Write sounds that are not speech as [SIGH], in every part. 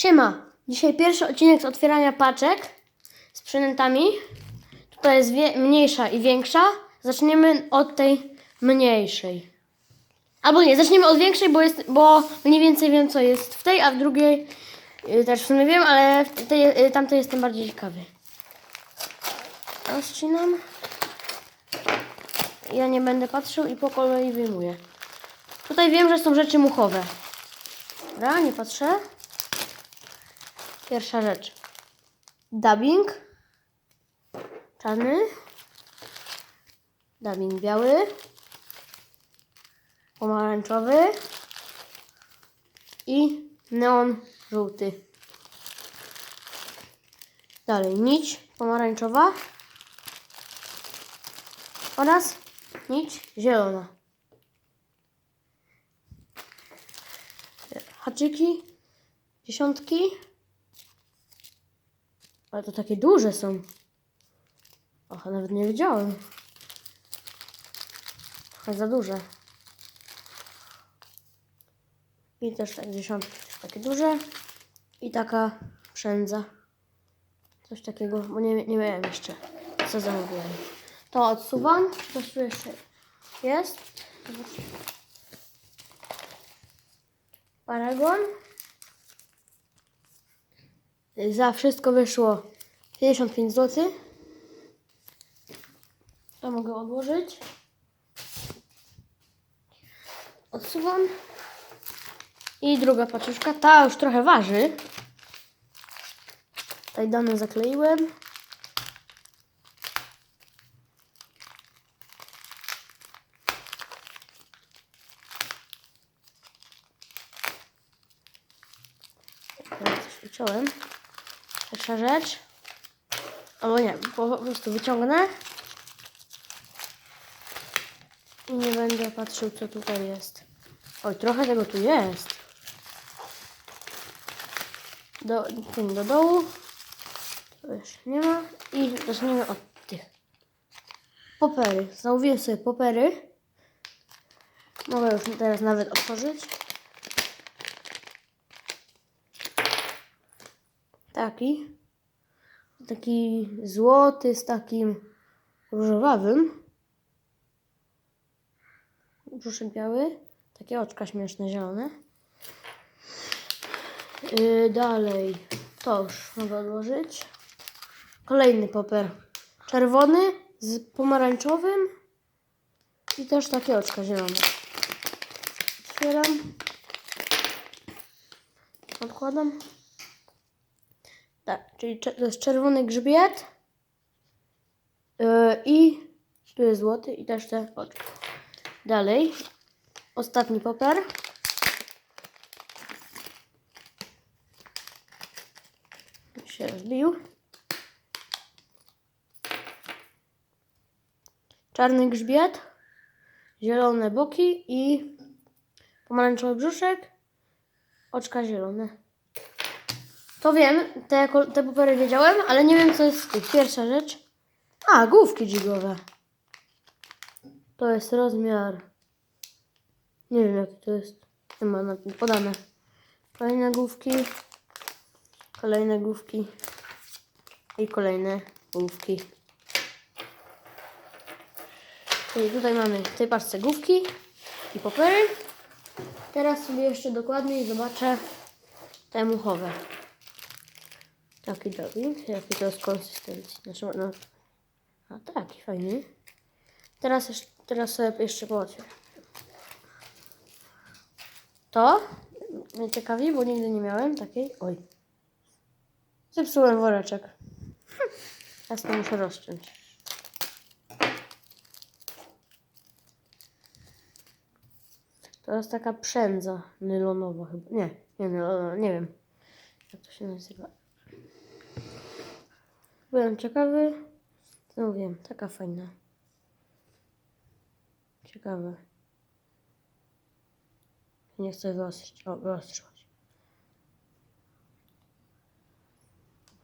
Siema! Dzisiaj pierwszy odcinek z otwierania paczek z przynętami. Tutaj jest mniejsza i większa. Zaczniemy od tej mniejszej. Albo nie, zaczniemy od większej, bo, jest, bo mniej więcej wiem, co jest w tej, a w drugiej y, też w sumie wiem, ale tej, y, tamtej jestem bardziej ciekawy. Rozcinam. Ja nie będę patrzył i po kolei wyjmuję. Tutaj wiem, że są rzeczy muchowe. Dobra, nie patrzę. Pierwsza rzecz. Dubbing. Czarny. Dubbing biały. Pomarańczowy. I neon żółty. Dalej nić pomarańczowa. Oraz nić zielona. Haczyki. Dziesiątki. Ale to takie duże są. Och, nawet nie wiedziałem. Trochę za duże. I też tak dziesiątki, takie duże. I taka przędza. Coś takiego, bo nie, nie miałem jeszcze, co zamówiłem. To odsuwam. Coś tu jeszcze jest. Paragon. Za wszystko wyszło 55 zł. To mogę odłożyć. Odsuwam. I druga paczuszka. Ta już trochę waży. Tutaj dane zakleiłem. Teraz coś wyciąłem. Pierwsza rzecz. Albo nie, po, prostu wyciągnę. I nie będę patrzył, co tutaj jest. Oj, trochę tego tu jest. Do, tym do dołu. To już nie ma. I zacznijmy od tych. Popery. Zamówiłem sobie popery. Mogę już teraz nawet otworzyć. Taki. Taki złoty z takim różowawym. Brzuszek biały. Takie oczka śmieszne, zielone. Yy, dalej. To już mogę odłożyć. Kolejny poper. Czerwony z pomarańczowym. I też takie oczka zielone. Otwieram. Odkładam. Tak, czyli to jest czerwony grzbiet. Yy, I tu jest złoty i też te oczka. Dalej. Ostatni poper. Się rozbił. Czarny grzbiet. Zielone boki i pomarańczowy brzuszek. Oczka zielone. To wiem, te, te wiedziałem, ale nie wiem co jest z tych. Pierwsza rzecz. A, główki dźwigowe. To jest rozmiar. Nie wiem jaki to jest. Nie ma na tym podane. Kolejne główki. Kolejne główki. I kolejne główki. Czyli tutaj mamy w tej paczce główki i papery. Teraz sobie jeszcze dokładniej zobaczę te muchowe. Taki dubbing, jaki to jest konsystencji. Znaczy, no, a taki fajny. Teraz, teraz sobie jeszcze połatwię. To mnie ciekawi, bo nigdy nie miałem takiej. Oj. Zepsułem woreczek. [LAUGHS] Teraz to muszę rozciąć. To jest taka przędza nylonowa chyba. Nie, nie nylonowa, nie wiem. Jak to się nazywa. Byłem ciekawy. No wiem, taka fajna. Ciekawe. Nie chcę wyostrzyć. O, wyostrzyć.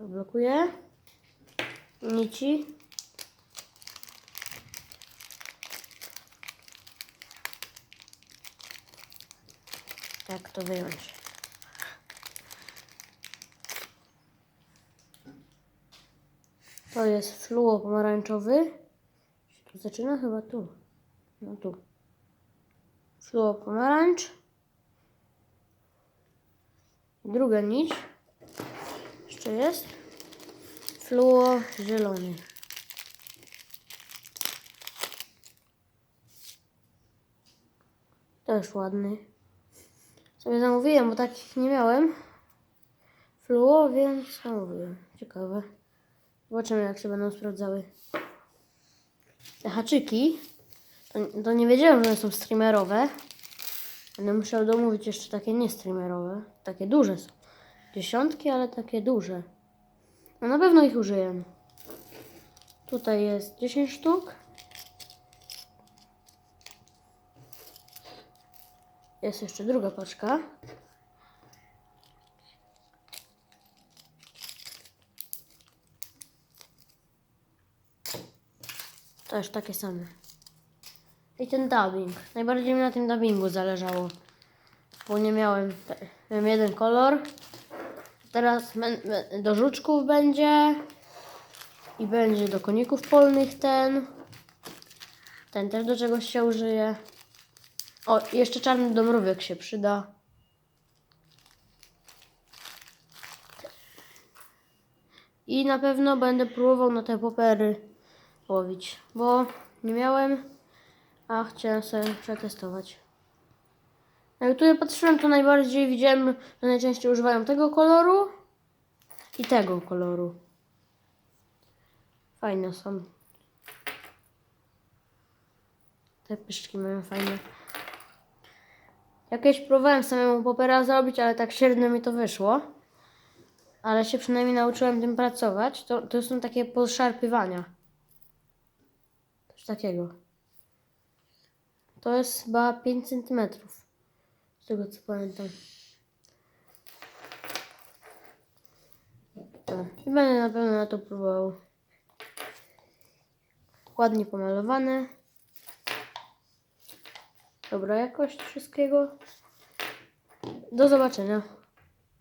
Blokuję. Nici. Jak to wyjąć? To jest fluo pomarańczowy. Tu zaczyna chyba tu. No tu. Fluo pomarańcz. Druga nić. Jeszcze jest. Fluo zielony. Też ładny. Sobie zamówiłem, bo takich nie miałem. Fluo, więc zamówiłem. Ciekawe. Zobaczymy, jak się będą sprawdzały. Te haczyki, to, to nie wiedziałem, że one są streamerowe. Będę musiał domówić jeszcze takie niestreamerowe. Takie duże są. Dziesiątki, ale takie duże. No na pewno ich użyję. Tutaj jest 10 sztuk. Jest jeszcze druga paczka. Też takie same. I ten dubbing. Najbardziej mi na tym dubbingu zależało. Bo nie miałem. Miałem jeden kolor. Teraz do żuczków będzie. I będzie do koników polnych ten. Ten też do czegoś się użyje. O, jeszcze czarny do mrówek się przyda. I na pewno będę próbował na te popery łowić, bo nie miałem, a chciałem sobie przetestować. Na YouTube patrzyłem, to najbardziej widziałem, że najczęściej używają tego koloru i tego koloru. Fajne są. Te pyszczki mają fajne. Jakieś próbowałem samemu popera zrobić, ale tak średnio mi to wyszło. Ale się przynajmniej nauczyłem tym pracować. To, to są takie poszarpywania. Takiego. To jest chyba 5 cm. Z tego co pamiętam. No, I będę na pewno na to próbował. Ładnie pomalowane. Dobra jakość wszystkiego. Do zobaczenia.